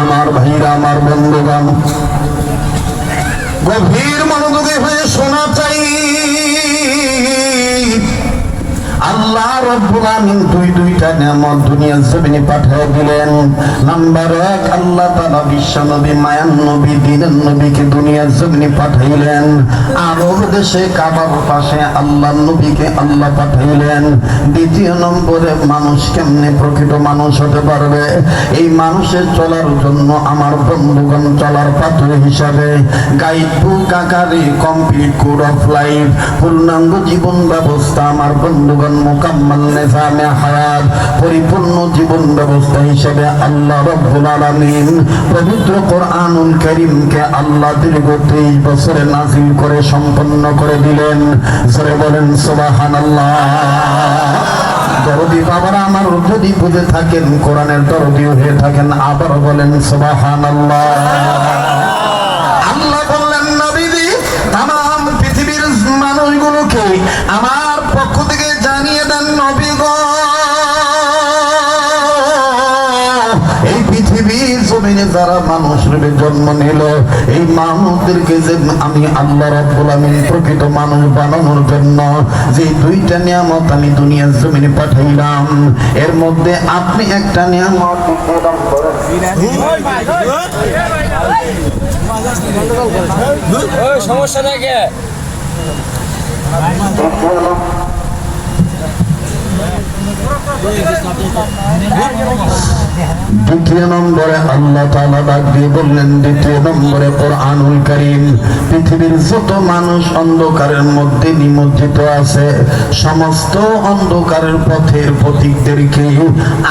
আমার ভাইরা আমার বন্ধুগণ। গভীর মনোযোগে হয়ে শোনা চাই। আল্লাহ রব্বুল দুই দুই দুইটা নিয়ামত দুনিয়ার জমিনে পাঠিয়ে দিলেন। নাম্বার এক, আল্লাহ বিশ্ব নবী মায়ান নবী, দিনের নবীকে দুনিয়ার জমিনে পাঠাইলেন। আরব দেশে কাবার পাশে আল্লাহ নবীকে আল্লাহ পাঠাইলেন। দ্বিতীয় নম্বরে, মানুষ কেমনে প্রকৃত মানুষ হতে পারবে? এই মানুষের চলার জন্য আমার বন্ধুগণ চলার পাত্র হিসাবে গাইড বুক আকারে কমপ্লিট কোড অফ লাইফ পূর্ণাঙ্গ জীবন ব্যবস্থা আমার বন্ধুগণ মোকাম্মল নেজামে হায়াত। পরিপূর্ণ জীবন ব্যবস্থা হিসেবে আল্লাহ রব্বুল আলামিন পবিত্র কোরআনুল কারীমকে আল্লাহ দীর্ঘ 23 বছরে নাজিল করে সম্পন্ন করে দিলেন। জোরে বলেন, সুবহানাল্লাহ। দরদি বাবারা আমার যদি বুঝে থাকেন, কোরআনের দরদি হয়ে থাকেন, আবার বলেন, সুবহানাল্লাহ। জমিনে যারা মানুষ রূপে জন্ম নিল এই মানুষদেরকে যে আমি আল্লাহ রাব্বুল আমিন প্রকৃত মানুষ বানানোর জন্য যে দুইটা নিয়ামত আমি দুনিয়ার জমিনে পাঠাইলাম এর মধ্যে আপনি একটা নিয়ামত সমস্যা থাকে দ্বিতীয় নম্বরে আল্লাহ বললেন, দ্বিতীয় নম্বরে কারীম। পৃথিবীর যত মানুষ অন্ধকারের মধ্যে নিমজ্জিত আছে, সমস্ত অন্ধকারের পথের প্রতীকদেরকে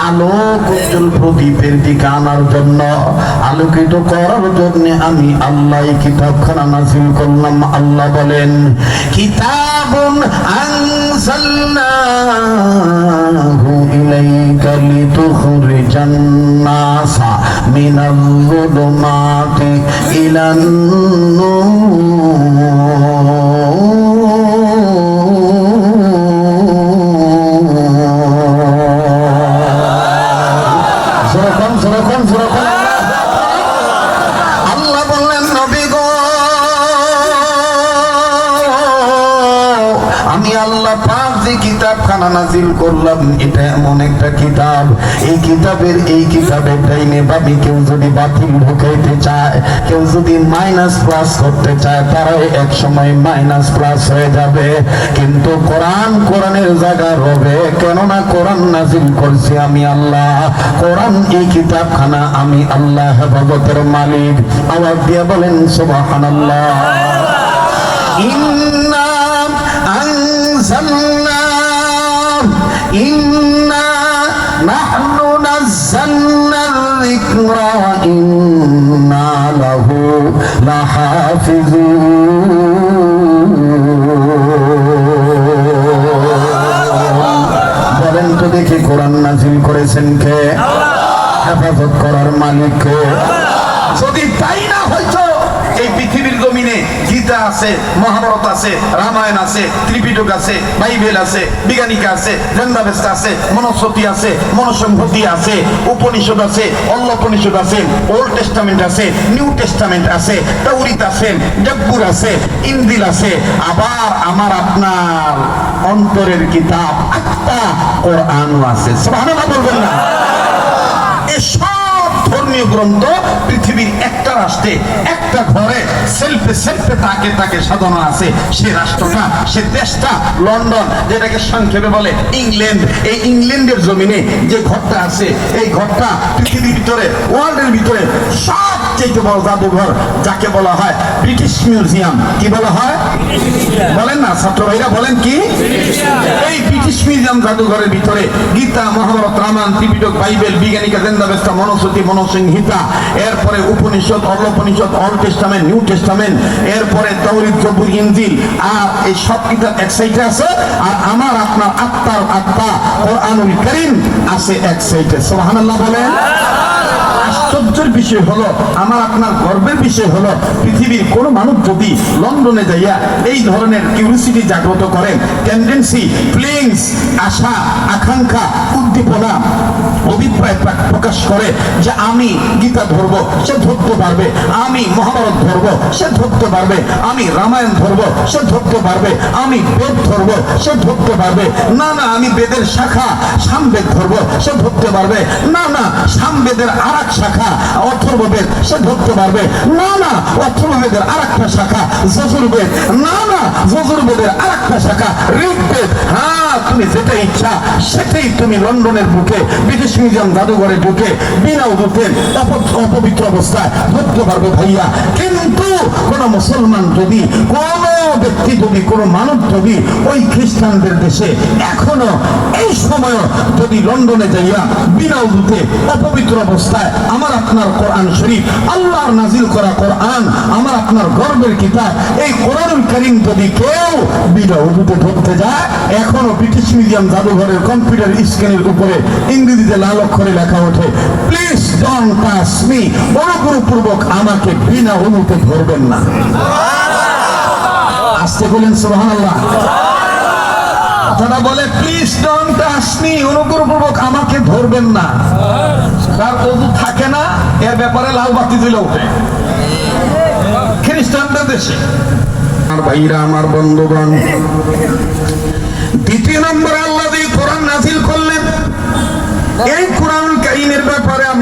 আলোক উজ্জ্বল প্রদীপের দিকে আনার জন্য, আলোকিত করার জন্য আমি আল্লাহ কিতাবখানা নাজিল করলাম। আল্লাহ বলেন, কিতাবুন ইলাইকা লিতুখরিজান নাসা মিনাল যুলুমাতি ইলান নূর করলাম এটা এমন একটা কিতাব। এই কিতাবের এই কিতাবের ডাইনে বামে কেউ যদি বাতিল ঢুকাইতে চায় কেউ যদি মাইনাস প্লাস করতে চায় তারাও এক সময় মাইনাস প্লাস হয়ে যাবে। কিন্তু কোরআন কোরআনের জায়গা হবে কেননা কোরআন নাজিল করছি আমি আল্লাহ। কোরআন এই কিতাবখানা আমি আল্লাহ হেফাজতের মালিক। আওয়াজ দিয়ে বলেন সুবহানাল্লাহ। ইন্না ইন্না লাহু বলেন তো দেখি কোরআন নাজিল করেছেন কে? হেফাজত করার মালিক কে? যদি তাই না হয়তো এই পৃথিবীর আছে, মহাভারত আছে, রামায়ণ আছে, ত্রিপিটক আছে, বাইবেল আছে, বিজ্ঞানিকা আছে জেন্দাবেস্তা আছে মনস্বতী আছে, মনসংহতি আছে, উপনিষদ আছে, অল্লপনিষদ আছে, ওল্ড টেস্টামেন্ট আছে, নিউ টেস্টামেন্ট আছে, তৌরিত আছে জব্বুর আছে ইন্দিল আছে, আবার আমার আপনার অন্তরের কিতাব আত্মা কোরআনও আছে। সুবহানাল্লাহ বলবেন না। এসব ধর্মীয় গ্রন্থ পৃথিবীর একটা রাষ্ট্রে একটা ঘরে সেলফে সেলফে তাকে তাকে সাধনা আছে। সে রাষ্ট্রটা, সে দেশটা, লন্ডন, যেটাকে সংক্ষেপে বলে ইংল্যান্ড। এই ইংল্যান্ডের জমিনে যে ঘরটা আছে, এই ঘরটা পৃথিবীর ভিতরে ওয়ার্ল্ডের ভিতরে সবচেয়ে বড় জাদুঘর যাকে বলা হয় ব্রিটিশ মিউজিয়াম কি বলা হয়? বলেন না, ছাত্র ভাইরা, বলেন কি? এই ব্রিটিশ মিউজিয়াম জাদুঘরের ভিতরে গীতা, মহাভারত, রামায়ণ, ত্রিপিটক, বাইবেল, বিজ্ঞানিকা, জেন্দাবেস্তা মনস্বতী মনসংহিতা, এরপরে Upanishad Allopanishad Old Testament New Testament এরপরে তৌরিদ জবুর, ইনজিল, আর এই সব কিতাব এক আছে, আর আমার আপনার আত্মার আত্মা কোরআনুল করিম আছে এক সাইডে। সুবহানাল্লাহ বলেন। আশ্চর্যের বিষয় হলো, আমার আপনার গর্বের বিষয় হলো, পৃথিবীর কোনো মানুষ যদি লন্ডনে যাইয়া এই ধরনের কিউরিসিটি জাগ্রত করেন টেন্ডেন্সি ফিলিংস আশা, আকাঙ্ক্ষা, উদ্দীপনা, অভিপ্রায় প্রকাশ করে যে আমি গীতা ধরবো, সে ধরতে পারবে, আমি মহাভারত ধরবো, সে ধরতে পারবে, আমি রামায়ণ ধরবো, সে ধরতে পারবে, আমি বেদ ধরবো, সে ধরতে পারবে, না না, আমি বেদের শাখা, সামবেদ ধরবো, সে ধরতে পারবে, না না, সামবেদের আর এক শাখা অথর্ববেদ সে ধরতে পারবে। না না অথর্ববেদের আর একটা শাখা, যজুর্বেদ। না না, যজুর্বেদের আর একটা শাখা, ঋগ্বেদ। হ্যাঁ তুমি যেটা ইচ্ছা, সেটাই তুমি লন্ডনের বুকে ব্রিটিশ মিউজিয়াম জাদুঘরে ঢুকে বিনা উদুতের অপবিত্র অবস্থায় ধরতে পারবে ভাইয়া। কিন্তু কোন মুসলমান যদি কোন ব্যক্তি যদি কোন মানব যদি ওই খ্রিস্টানদের দেশে এখনও এই সময় যদি লন্ডনে যাইয়া বিনা উদুতে অপবিত্র অবস্থায় আমার আপনার কোরআন শরীফ, আল্লাহর নাজিল করা কোরআন, আমার আপনার গর্বের কিতাব, এই কোরআনুল করিম যদি কেউ বিনা উদুতে ধরতে যায়, এখনও ব্রিটিশ মিউজিয়াম জাদুঘরের কম্পিউটার স্ক্রিনের উপরে ইংরেজিতে লাল অক্ষরে লেখা ওঠে, প্লিজ ডন টাচ মি অনুগ্রহপূর্বক আমাকে বিনা অনুতে ধরবেন না। আসতে বলেন, সুবহানাল্লাহ। তারা বলে প্লিজ ডন আসনি অনুগ্রহপূর্বক আমাকে ধরবেন না। তার অজু থাকে না, এর ব্যাপারে লাল বাতি দিল ওঠে। খ্রিস্টানদের দেশে। আমার ভাইরা, আমার বন্ধুগণ, দ্বিতীয় নম্বর আল্লাহ দিয়ে কোরআন নাজিল করলেন এই কোরআন কাহিনীর ব্যাপারে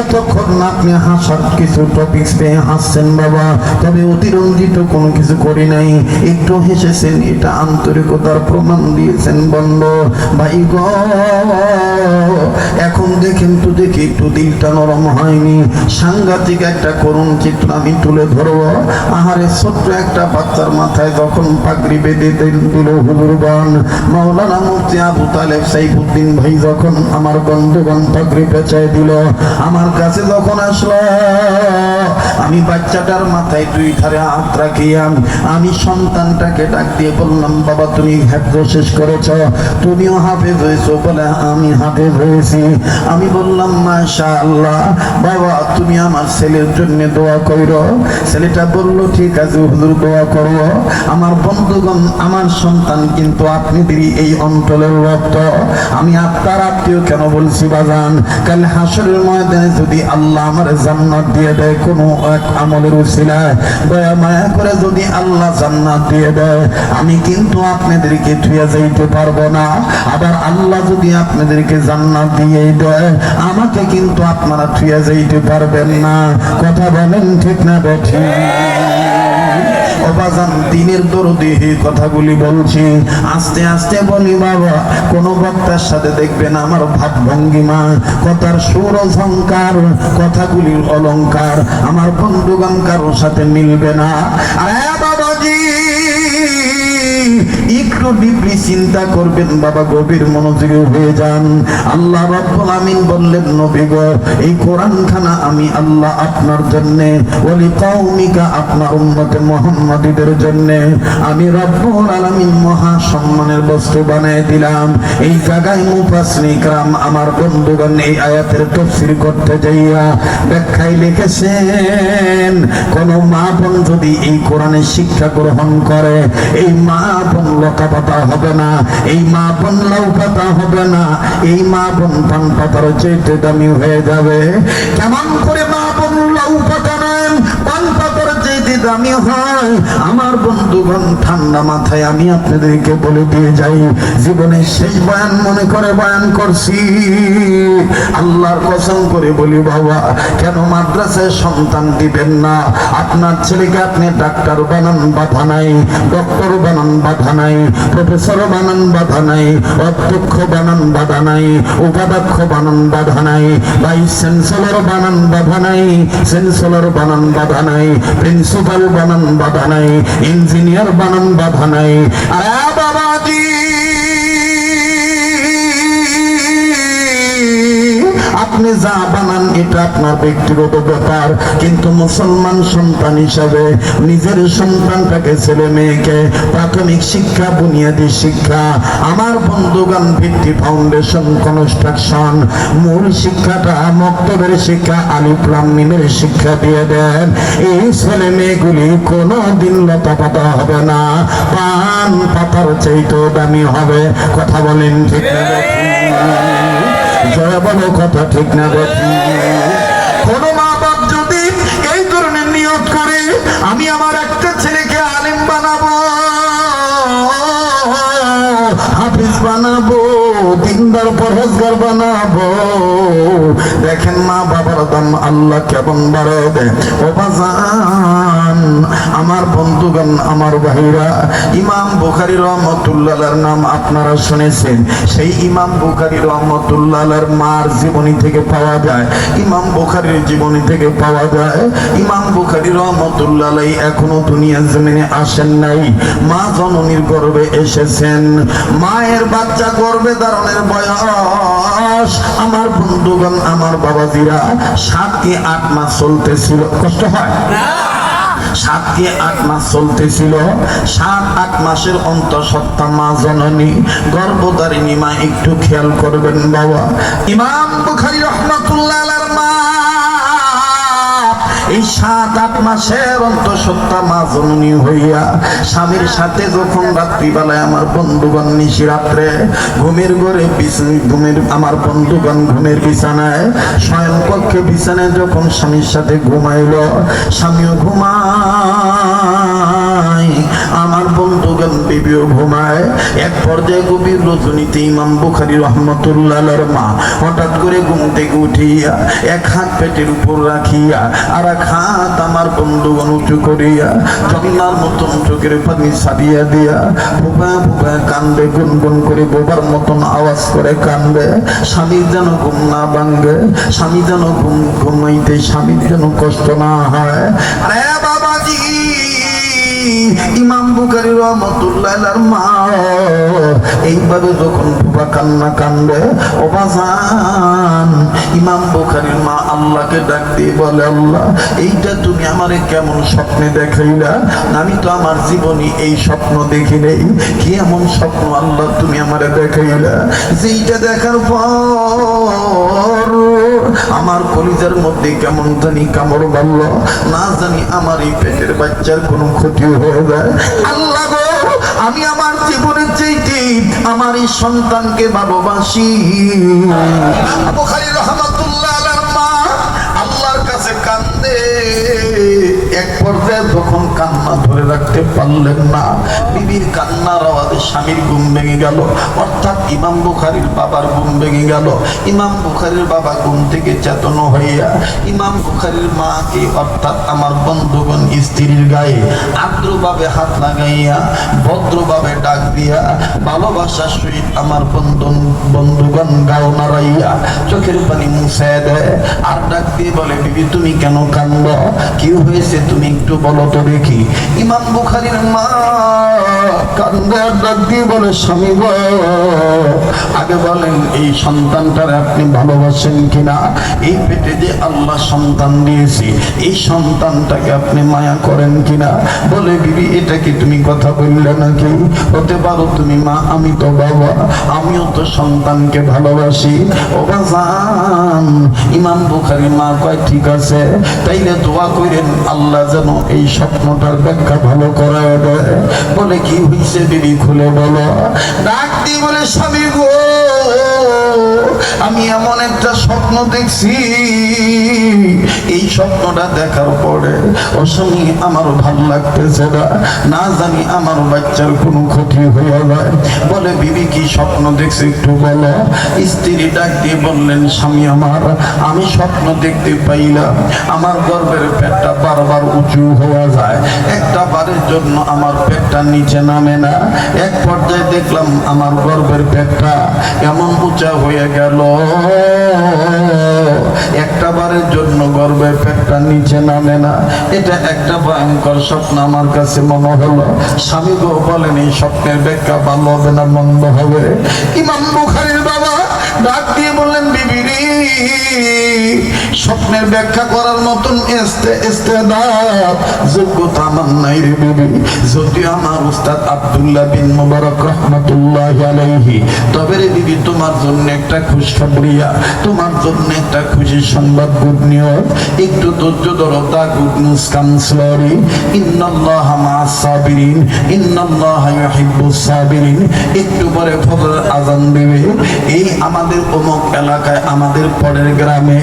এতক্ষণ আপনি হাসার কিছু টপিকস পেয়ে হাসছেন বাবা, তবে অতিরঞ্জিত কোনো কিছু করি নাই। একটু হেসেছেন, এটা আন্তরিকতার প্রমাণ দিয়েছেন বন্ধ। ভাই গ, এখন দেখেন তো দেখি একটু দিলটা নরম হয়নি। সাংঘাতিক একটা করুণ চিত্র আমি তুলে ধরবো। আহারে, ছোট্ট একটা বাচ্চার মাথায় যখন পাগড়ি বেঁধে দিল হুজুরগণ মাওলানা মুফতি আবু তালেব সাইফুদ্দিন ভাই যখন আমার বন্ধুগণ পাগড়ি পেঁচায় দিল আমার কাছে যখন আসলো, আমি বাচ্চাটার মাথায় দুই ধারে হাত রাখিয়াম আমি সন্তানটাকে ডাক দিয়ে বললাম, বাবা, তুমি হ্যাফজ শেষ করেছ। তুমিও হাফেজ হয়েছো বলে আমি হাফেজ হয়েছি। আমি বললাম মাশা আল্লাহ বাবা, তুমি আমার ছেলের জন্য দোয়া করো। ছেলেটা বলল, ঠিক আছে হুজুর, দোয়া করো। আমার বন্ধুগণ, আমার সন্তান কিন্তু আপনাদেরই এই অঞ্চলের রক্ত। আমি আপনার আত্মীয় কেন বলছি, বাজান? কাল হাসরের ময়দানে যদি আল্লাহ আমার জান্নাত দিয়ে দেয়, কোনো এক আমলের উসিলায়, দয়া মায়া করে যদি আল্লাহ জান্নাত দিয়ে দেয়, আমি কিন্তু আপনাদেরকে ধুয়ে যাইতে পারব না। আবার আল্লাহ যদি আপনাদেরকে জান্নাত দিয়ে দেয়, আমাকে কিন্তু আপনারা ধুয়ে যাইতে পারবেন না। কথা বলেন ঠিক না বেঠি অবাজান দিনের দরদি এই কথাগুলি বলছি। আস্তে আস্তে বলি, বাবা, কোন বক্তার সাথে দেখবেন আমার ভাব ভঙ্গিমা। কথার সুর ঝঙ্কার কথাগুলির অলঙ্কার আমার বন্ধুগণ কারোর সাথে মিলবে না। আরে একটু ডিপলি চিন্তা করবেন বাবা গভীর মনোযোগী হয়ে যান আল্লাহ রাব্বুল আমিন বললেন নবী গো এই কোরআন খানা আমি আল্লাহ আপনার জন্য ওলি কওমিকা আপনার উম্মতে মুহাম্মাদীদের জন্য আমি রব্বুল আলামিন মহা সম্মানের বস্তু বানিয়ে দিলাম এই জায়গায় মুফাসসিরিন کرام আমার বন্ধুগণ এই আয়াতের তাফসীর করতে যাইয়া ব্যাখ্যায় লিখেছেন কোন মা বোন যদি এই কোরআনের শিক্ষা গ্রহণ করে এই মা বোন লতা পাতা হবে না। এই মা বোন লাউ পাতা হবে না। এই মা বোন পান পাতার চেয়ে দামি হয়ে যাবে। কেমন করে মা বোন লাউ পাতা নেন? দামি হয় আমার বন্ধুগণ, ঠান্ডা মাথায় আমি আপনাদেরকে বলে দিয়ে যাই। জীবনের শেষ বয়ান মনে করে বয়ান করছি। আল্লাহর কসম করে বলি, বাবা, কেন মাদ্রাসায় সন্তান দিবেন না? আপনার ছেলেকে আপনি ডাক্তার বানান, বাধা নাই, ডক্টর বানান, বাধা নাই, প্রফেসর বানান, বাধা নাই, অধ্যক্ষ বানান, বাধা নাই, উপাধ্যক্ষ বানান, বাধা নাই, ভাইস চ্যান্সেলর বানান, বাধা নাই, চ্যান্সেলর বানান, বাধা নাই, প্রিন্সিপাল বানান বাধা নাই ইঞ্জিনিয়ার বানান বাধা নাই। আরে বাবাজি! আপনি যা বানান, এটা আপনার ব্যক্তিগত ব্যাপার। কিন্তু মুসলমান সন্তান হিসাবে নিজের সন্তানটাকে ছেলে মেয়েকে প্রাথমিক শিক্ষা, বুনিয়াদী শিক্ষা, আমার বন্ধুগান ভিত্তি ফাউন্ডেশন কনস্ট্রাকশন মূল শিক্ষাটা মক্তবের শিক্ষা আলিপ্রাম মিমের শিক্ষা দিয়ে দেন। এই ছেলে মেয়েগুলি কোনো দিন লতা পাতা হবে না, পান পাতার চাইতেও দামি হবে। কথা বলেন ঠিক না? বলো কথা ঠিক না কোন মা বাপ যদি এই ধরনের নিয়ত করে, আমি আমার একটা ছেলেকে আলেম বানাবো, হাফিজ বানাবো, দিনদার পরহেজগার বানাবো। মা আল্লাহ কেমন বাড়ায় দেয়? ও আমার বন্ধুগণ, আমার ভাইরা, ইমাম বুখারি রহমতুল্লাহর নাম আপনারা শুনেছেন। সেই ইমাম বুখারি রহমতুল্লাহর মার জীবনী থেকে পাওয়া যায়, ইমাম বুখারির জীবনী থেকে পাওয়া যায়। ইমাম বুখারি রহমতুল্লাহ এখনও দুনিয়ার জমিনে আসেন নাই। মা জননীর গর্বে এসেছেন। মায়ের বাচ্চা গর্বে ধারণের বয়স। আমার বন্ধুগণ, আমার বাবাজিরা সাত কি আট মাস চলতেছিল। কষ্ট হয়? সাত আট মাস চলতেছিল। সাত, আট মাসের অন্তঃসত্ত্বা মা জননী, গর্ভধারিণী মা, একটু খেয়াল করবেন বাবা। ইমাম বুখারি রহমাতুল্লাহ এই সাত, আট মাসের অন্তঃসত্ত্বা মা জননী হইয়া স্বামীর সাথে যখন রাত্রিবেলায় আমার বন্ধুগণ নিশি রাত্রে ঘুমের ঘরে ঘুমের আমার বন্ধুগণ ঘুমের বিছানায় স্বয়ং কক্ষে বিছানায় যখন স্বামীর সাথে ঘুমাইল, স্বামীও ঘুমায়। আমার বন্ধুগণ বিবিও ঘুমায়, এক পর্যায়ে গভীর রজনীতে ইমাম বুখারি রহমতুল্লাহ মা হঠাৎ করে ঘুম থেকে উঠিয়া এক হাত পেটের উপর রাখিয়া আর এক হাত আমার বন্ধুগণ উঁচু করিয়া জন্নার মতন চোখের পানি ছাড়িয়া দিয়া ভুবা ভুবা কান্দে, গুনগুন করে বোবার মতন আওয়াজ করে কান্দে স্বামীর যেন ঘুম না ভাঙ্গে স্বামী যেন ঘুম ঘুমাইতে স্বামীর যেন কষ্ট না হয়। আরে বাবাজি! ইমাম বুখারি রহমতুল্লাহ মা এইভাবে যখন বুবা কান্না কান্দে, ও ইমাম বুখারির মা আল্লাহকে ডাক দিয়ে বলে, আল্লাহ, এইটা তুমি আমারে কেমন স্বপ্নে দেখাইলা? আমি তো আমার জীবনে এই স্বপ্ন দেখি নেই। কি এমন স্বপ্ন আল্লাহ তুমি আমারে দেখাইলা? যেইটা দেখার পর আমার কলিজার মধ্যে কেমন জানি কামড় বাড়লো না জানি আমার এই পেটের বাচ্চার কোনো ক্ষতি আমি আমার জীবনের চাইতে আমার এই সন্তানকে ভালোবাসি। রহমাতুল্লাহ পর্যায়ে যখন কান্না ধরে রাখতে পারলেন না। বিবির কান্নার আওয়াজে স্বামীর ঘুম ভেঙে গেল। অর্থাৎ ইমাম বুখারির বাবার ঘুম ভেঙে গেল। ইমাম বুখারির বাবা ঘুম থেকে চেতন হইয়া ইমাম বুখারির মাকে, অর্থাৎ আমার বন্ধুগণ, স্ত্রীর গায়ে আর্দ্রভাবে হাত লাগাইয়া, ভদ্রভাবে ডাক দিয়া ভালোবাসার সহিত আমার বন্ধন, বন্ধুগণ গাও নাড়াইয়া চোখের পানি মুছে দেয়। আর ডাক দিয়ে বলে, বিবি, তুমি কেন কান্দ? কি হয়েছে? তুমি একটু বলো তো দেখি। ইমাম বুখারির মা কান্দে আর ডাক দিয়ে বলে, স্বামী গো, আগে বলেন, এই সন্তানটারে আপনি ভালোবাসেন কিনা? এই পেটে যে আল্লাহ সন্তান দিয়েছি, এই সন্তানটাকে আপনি মায়া করেন কিনা? বলে, বিবি, এটা কি তুমি কথা বললে নাকি? হতে পারো তুমি মা, আমি তো বাবা, আমিও তো সন্তানকে ভালোবাসি। ও বাজান, ইমাম বুখারি মা কয়, ঠিক আছে, তাইলে দোয়া করেন আল্লাহ যেন এই স্বপ্নটার ব্যাখ্যা ভালো করা বলে কি হয়েছে দিদি খুলে বলো? ডাক দিয়ে বলে, স্বামী গো আমি এমন একটা স্বপ্ন দেখছি। এই স্বপ্নটা দেখার পরে ও স্বামী আমার ভালো লাগতেছে না। না জানি আমার বাচ্চার কোনো ক্ষতি হয়ে যায়। বলে, বিবি, কি স্বপ্ন দেখছে একটু বলো। স্ত্রী ডাক দিয়ে বললেন, স্বামী আমার, আমি স্বপ্ন দেখতে পাইলাম। আমার গর্বের পেটটা বারবার উঁচু হয়ে যায়। একটা বারের জন্য আমার পেটটা নিচে নামে না। এক পর্যায়ে দেখলাম আমার গর্বের পেটটা এমন উঁচা হয়ে গেল একটা বারের জন্য গর্বের পেটটা নিচে নামে না। এটা একটা ভয়ঙ্কর স্বপ্ন আমার কাছে মনে হলো। স্বামী গো বলেন এই স্বপ্নের ব্যাখ্যা ভালো হবে না মন্দ হবে? ইমাম বুখারির বাবা ডাক দিয়ে রে, স্বপ্নের ব্যাখ্যা করার মতন যোগ্যতা আমার নাই রে বিবি। আমার উস্তাদ আব্দুল্লাহ বিন মুবারক রহমাতুল্লাহ আলাইহি, তবে রে বিবি, তোমার জন্য একটা তোমার জন্য একটা খুশি সংবাদ গুড নিউজ, একটু ধৈর্য ধরো গুড নিউজ কাউন্সিলরি। ইন্নাল্লাহ ইন্নাল্লাহ ইউহিব্বুস সাবিরিন। একটু পরে ফজর আজান এই আমাদের অমুক এলাকায় আমাদের পরের গ্রামে,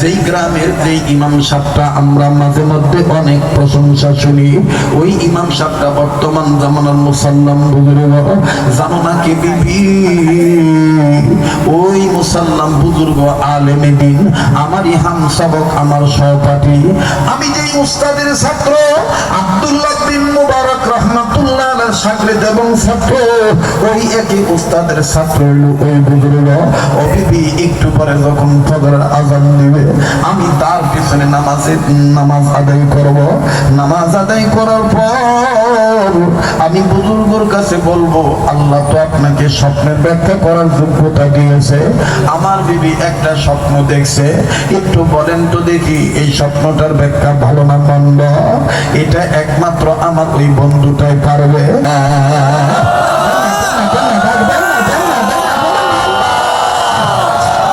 যেই গ্রামের যেই ইমাম সাহেবটা আমরা মাঝে মধ্যে অনেক প্রশংসা শুনি, ওই ইমাম সাহেবটা বর্তমান জামানার মুসাল্লাম বুজুর্গ জানো না বিবি? ওই মুসাল্লাম বুজুর্গ আলেমে দিন আমার সহপাঠী। আমি যেই উস্তাদের ছাত্র, আব্দুল্লাহ বিন মুবারক আলাইহির শাগির্দ এবং ছাত্র, ওই একই উস্তাদের ছাত্র ওই বুজুর্গ ও বিবি একটু পরে যখন ফজরের আজান দিবে আমি তার পিছনে নামাজে নামাজ আদায় করব। নামাজ আদায় করার পর আমি বুজুর্গর কাছে বলব, আল্লাহ তো আপনাকে স্বপ্নের ব্যাখ্যা করার যোগ্যতা দিয়েছে। আমার বিবি একটা স্বপ্ন দেখছে, একটু বলেন তো দেখি, এই স্বপ্নটার ব্যাখ্যা ভালো না মন্দ? এটা একমাত্র আমার ওই বন্ধুটাই পারবে।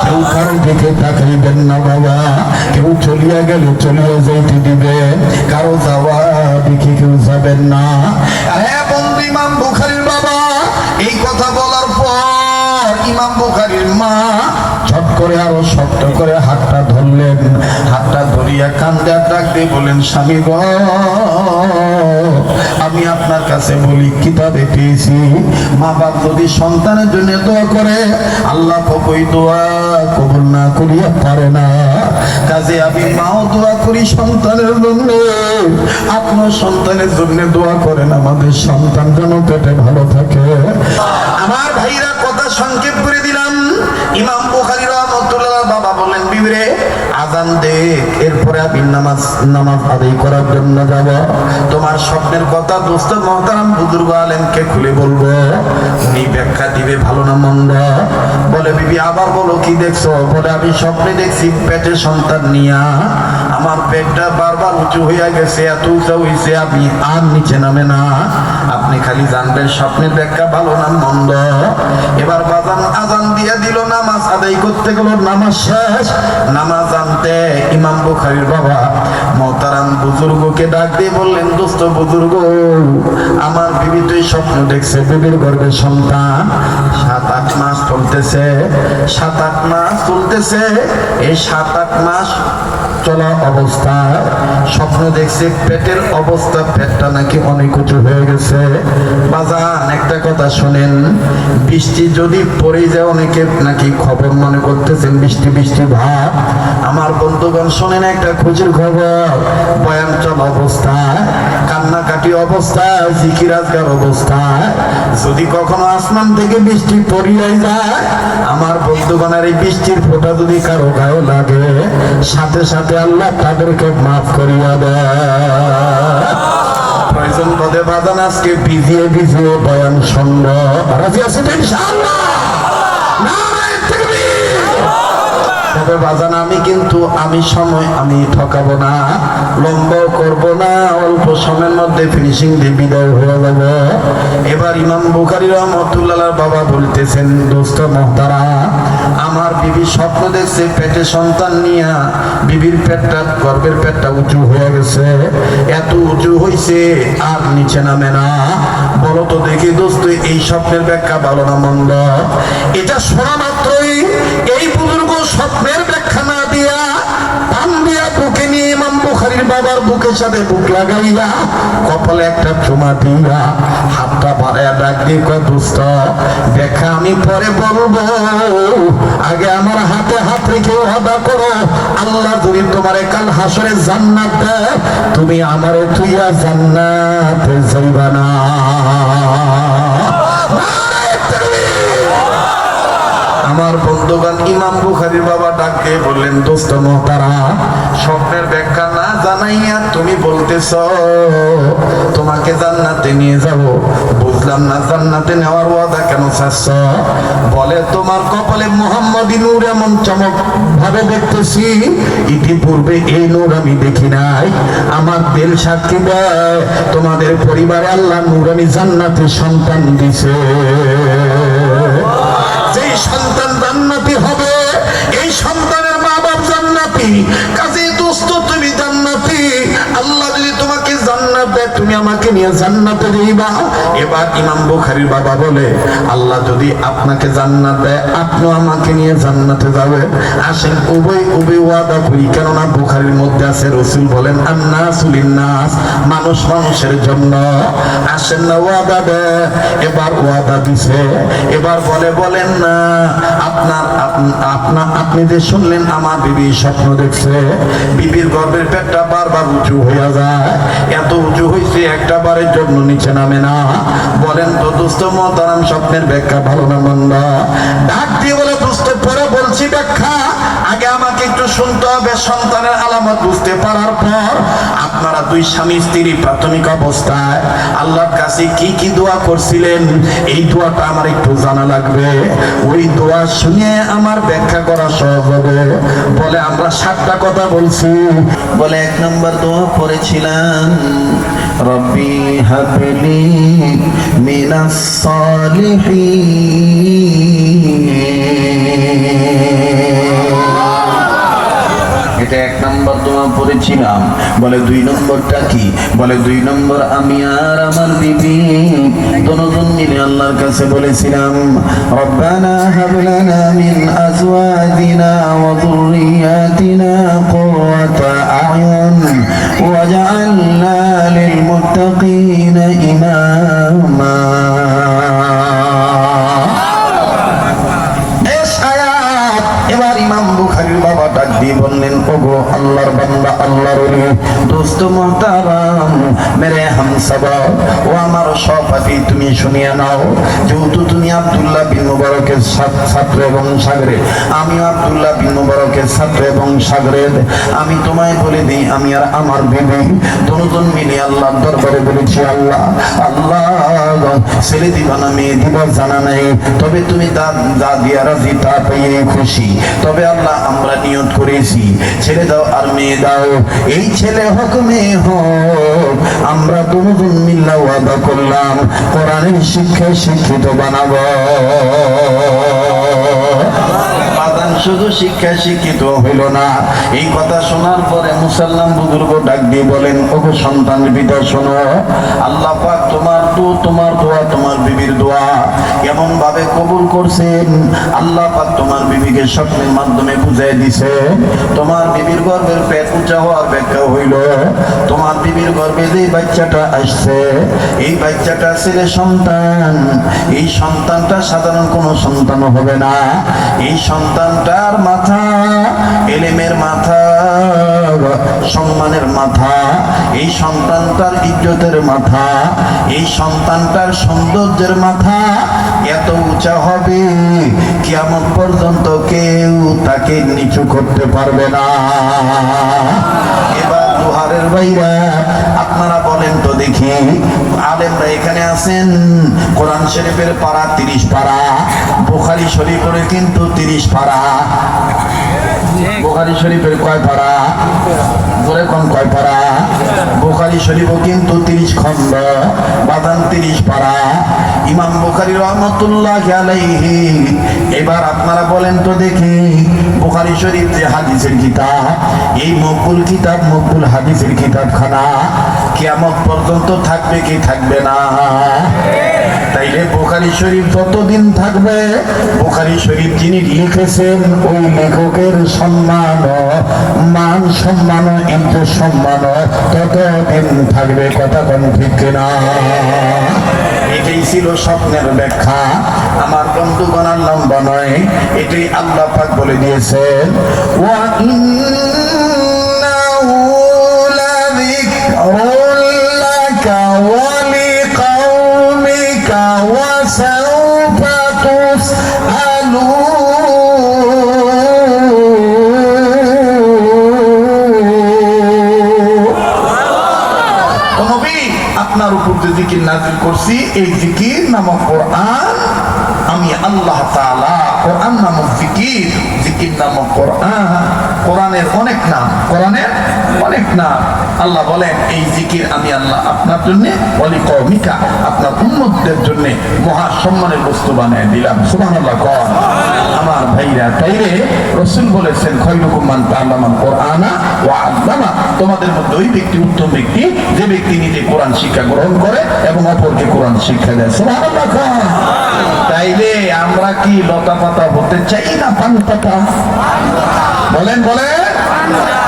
কেউ কারও দিকে চলিয়া গেলে চলিয়া যাইতে দিবে, কারও যাওয়া দিকে কেউ যাবেন না। হ্যাঁ বন্ধু, ইমাম বুখারির বাবা, এই কথা বলার পর ইমাম বুখারির মা ছট করে আরও শক্ত করে হাতটা ধরলেন। হাতটা ধরিয়া কান্দে ডাক দিয়ে বলেন স্বামী গো, আমি আপনার কাছে বলি, কিতাবে পেয়েছি মা বাপ যদি সন্তানের জন্য দোয়া করে, আল্লাহ কবই দোয়া কবুল না করিয়া পারে না। কাজে আমি মাও দোয়া করি সন্তানের জন্য। আপনার সন্তানের জন্য দোয়া করেন, আমাদের সন্তান যেন পেটে ভালো থাকে। আমার ভাইরা কথা সংক্ষেপ করে দিলাম। ইমাম বুখারী রহমাতুল্লাহ বাবা বললেন বিবরে আজান দে, এরপরে আমি নামাজ নামাজ আদায় করার জন্য যাব। তোমার স্বপ্নের কথা দোস্ত মহতারাম বুজুর্গ আলেমকে খুলে বলব, উনি ব্যাখ্যা দিবে ভালো না মন্দ। বলে, বিবি, আবার বলো কি দেখছ? বলে, আমি স্বপ্নে দেখছি পেটে সন্তান নিয়া আমার পেটটা বারবার উঁচু হইয়া গেছে, এত উঁচা হইছে, আমি আর নিচে নামে না। আপনি খালি জানবেন, স্বপ্নের ব্যাখ্যা ভালো না মন্দ। এবার বাজান আজান দিয়ে দিল, নামাজ আদায় করতে গেল, নামাজ শেষ। নামাজ আনতে ইমাম বুখারীর বাবা মহতারাম বুজুর্গকে ডাক দিয়ে বললেন, দোস্ত বুজুর্গ, আমার বিবি তুই স্বপ্ন দেখছে, বিবির গর্ভে সন্তান। সাত আট মাস চলতেছে, সাত আট মাস চলতেছে, এই সাত আট মাস চলা অবস্থা, স্বপ্ন দেখছে পেটের অবস্থা, পেটটা নাকি অনেক উঁচু হয়ে গেছে। বাজান, একটা কথা শুনেন, বৃষ্টি যদি পড়ে যায়, অনেকে নাকি খবর মনে করতেছেন, বৃষ্টি বৃষ্টি ভাব। আমার বন্ধুগণ, শোনেন একটা খুশির খবর, বয়ান চলা অবস্থা। কান্নাকাটি অবস্থা, জিকিরাজগার অবস্থা যদি কখনো আসমান থেকে বৃষ্টি পড়িয়াই যায়, আমার বন্ধুগণের এই বৃষ্টির ফোঁটা যদি কারও গায়ে লাগে, সাথে সাথে আল্লাহ তাদেরকে মাফ করিয়া দেয়। প্রয়োজন পদে বাদান আজকে ভিজিয়ে ভিজিয়ে বয়ান সঙ্গ রাজি আছে তাকবীর। তবে বাজান, আমি কিন্তু, আমি সময়, আমি ঠকাবো না, লম্বাও করব না, অল্প সময়ের মধ্যে ফিনিশিং দিয়ে বিদায় হয়ে যাব। এবার ইমাম বুখারি রহমতুল্লাহ বাবা বলতেছেন, দোস্ত মহতারা, আমার বিবি স্বপ্ন দেখছে, পেটে সন্তান নিয়া বিবির পেটটা, গর্ভের পেটটা উঁচু হয়ে গেছে। এত উঁচু হইছে, আর নিচে নামে না। বলো তো দেখি, দোস্ত, এই স্বপ্নের ব্যাখ্যা ভালো না মন্দ? এটা শোনা মাত্রই ব্যাখ্যা না দিয়া পান দিয়া বুকে নিয়ে ইমাম বুখারির বাবার সাথে বুক লাগাইয়া, কপালে একটা চুমা দিয়া, হাতটা ডাক দিয়ে কয় দেখা আমি পরে বলব, আগে আমার হাতে হাত রেখে ওয়াদা করো, আল্লাহ যদি তোমার কাল হাসরে জান্নাত তুমি আমারে তুইয়া জান্নাতে যাইবা না। আমার বন্ধুগণ ইমাম বুখারির বাবা ডাক দিয়ে বললেন, দোস্ত মহতারা স্বপ্নের ব্যাখ্যা না জানাইয়া তুমি বলতেছ, তোমাকে জান্নাতে নিয়ে যাব। বুঝলাম না, জান্নাতে নেওয়ার ওয়াদা কেন চাচ্ছ বলে, তোমার কপালে মোহাম্মদী নূর এমন চমক ভাবে দেখতেছি, ইতিপূর্বে এই নূর আমি দেখি নাই। আমার দিল সাক্ষী দেয়, তোমাদের পরিবারে আল্লাহ নূর আমি জান্নাতে সন্তান দিছে। সন্তান জান্নাতি হবে। এই নিয়ে জান্নাতে দিবা এবার ইমাম বুখারীর বাবা বলে, আল্লাহ যদি আপনাকে জান্নাত দেয়, আপনিও আমাকে নিয়ে জান্নাতে যাবে। আসেন, উভয় উভয় ওয়াদা করি। কেননা বুখারীর মধ্যে আছে, রসুল বলেন নাস মানুষ মানুষের জন্য। আসেন না, ওয়াদা দেয়। এবার ওয়াদা দিছে। এবার বলে, বলেন না, আপনার আপ- আপনা, আপনি যে শুনলেন, আমার বিবি স্বপ্ন দেখছে। বিবির গর্ভের পেটটা বারবার উঁচু হইয়া যায়। এত উঁচু হইছে, একটা বারের জন্য নিচে নামে না। বলেন তো দুস্থ মতারাম স্বপ্নের ব্যাখ্যা ভালো না মন্দা? ডাক দিয়ে হবে সন্তানের আলামত বুঝতে পারার পর আপনারা দুই স্বামী স্ত্রী প্রাথমিক অবস্থায় আল্লাহর কাছে কি কি দোয়া করছিলেন, এই দোয়াটা আমার একটু জানা লাগবে। ওই দোয়া শুনে আমার ব্যাখ্যা করা সহজ হবে। বলে, আমরা সাতটা কথা বলছি। বলে, এক নম্বর দোয়া পড়েছিলাম, রব্বি হাবলি মিনাস সালিহিন। এটা এক নম্বর দোয়া পড়েছিলাম। বলে দুই নম্বরটা কি? বলে দুই নম্বর আমি আর আমার বিবি দুজন মিলে আল্লাহর কাছে বলেছিলাম, রব্বানা হাব লানা মিন আজওয়াজিনা ওয়া যুররিয়াতিনা কুররাতা আ'য়ুন ওয়াজআলনা লিল দোস্ত মেরে হামসাবা ও আমার সহপাঠী, তুমি শুনিয়ে নাও, যেহেতু তুমি আব্দুল্লাহ বিন মুবারকের ছাত্র- এবং সাগরে। আমিও আব্দুল্লাহ বিন মুবারকের ছাত্র এবং সাগরের আমি তোমায় বলে দিই, আমি আর আমার বিবি দুজন মিলে আল্লাহর দরবারে বলেছি, আল্লাহ আল্লাহ, ছেলে দিবা না, মেয়ে দিবা, জানা নাই। তবে তুমি তা যা দিয়া রাজি, তা পেয়ে খুশি। তবে আল্লাহ, আমরা নিয়ত করেছি। ছেলে দাও আর মেয়ে দাও। এই ছেলে হোক মেয়ে হোক আমরা দুজন মিল্লা ওয়াদা করলাম কোরআনের শিক্ষায় শিক্ষিত বানাবো। শুধু শিক্ষায় শিক্ষিত হইল না। এই কথা শোনার পরে মুসাল্লাম বুজুর্গ ডাক দিয়ে বলেন, ওগো সন্তান পিতা শোনো। আল্লাহ পাক তোমার দু তোমার দোয়া, তোমার বিবির দোয়া এমন ভাবে কবুল করছেন? আল্লাহ পাক তোমার বিবিকে স্বপ্নের মাধ্যমে বুঝাই দিছে। তোমার বিবির গর্ভের পেট উঁচা হওয়ার ব্যাখ্যা হইল। তোমার বিবির গর্ভে যে বাচ্চাটা আসছে, এই বাচ্চাটা ছেলে সন্তান। এই সন্তানটা সাধারণ কোনো সন্তান হবে না। এই সন্তানটার মাথা, এলেমের মাথা, সম্মানের মাথা, এই সন্তানটার ইজ্জতের মাথা, এই সন্তানটার সৌন্দর্যের মাথা এত উঁচা হবে, কিয়ামত পর্যন্ত কেউ তাকে নিচু করতে পারবে না। দুহারের বাইরা আপনারা বলেন তো দেখি। আলেমরা এখানে আছেন? কোরআন শরীফের পাড়া তিরিশ পাড়া, বুখারি শরীফের কিন্তু তিরিশ পাড়া। বুখারি শরীফের কয় পাড়া? বলে কোন কয় পাড়া? বুখারি শরীফও কিন্তু তিরিশ খন্ড বাদান তিরিশ পাড়া। ইমাম বুখারি রহমতুল্লাহ আলাইহি এবার আপনারা বলেন তো দেখি, বুখারি শরীফ যে হাদিসের কিতাব, এই মকবুল কিতাব মকবুল হাদিসের কিতাবখানা কিয়ামত পর্যন্ত থাকবে কি থাকবে না? তাইলে বোখারি শরীফ যতদিন থাকবে, বোখারি শরীফ যিনি লিখেছেন, ওই লেখকের সম্মান, মান সম্মান, ইজ্জত সম্মান ততদিন থাকবে, কথা কোন ঠিক কিনা? এটাই ছিল স্বপ্নের ব্যাখ্যা। আমার বন্ধুগণার লম্বা নয় এটাই আল্লাহ পাক বলে দিয়েছেন। যে জিকির নাজিল করছি, এই জিকির নামক কোরআন আমি আল্লাহ কোরআন নামক জিকির জিকির নামক কোরআন, কোরআনের অনেক নাম, কোরআনের অনেক নাম। আল্লাহ বলেন, এই জিকির আমি আল্লাহ আপনার জন্য অলি কৌমিকা আপনার উন্মতদের জন্য মহা সম্মানের বস্তু বানিয়ে দিলাম। সুবহানাল্লাহ কর আমার ভাইরা তাইরে রসুল বলেছেন, খৈরুকুম মান তাআল্লামাল কোরআনা ওয়া আল্লামা। তোমাদের মধ্যে ওই ব্যক্তি উত্তম ব্যক্তি, যে ব্যক্তি নিজে কোরআন শিক্ষা গ্রহণ করে এবং অপরকে কোরআন শিক্ষা দেয়। তাইলে আমরা কি লতা পাতা হতে চাই না পান পাতা বলেন বলেন।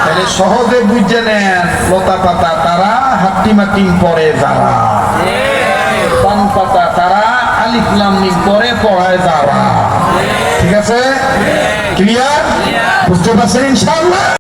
তাহলে সহজে বুঝে নেন লতা পাতা তারা হাট্টি মাটিম পরে যারা। পান পাতা তারা আলিফ লাম মিম পরে পড়ায় যারা ঠিক আছে? ক্লিয়ার বুঝতে পারছেন ইনশাআল্লাহ?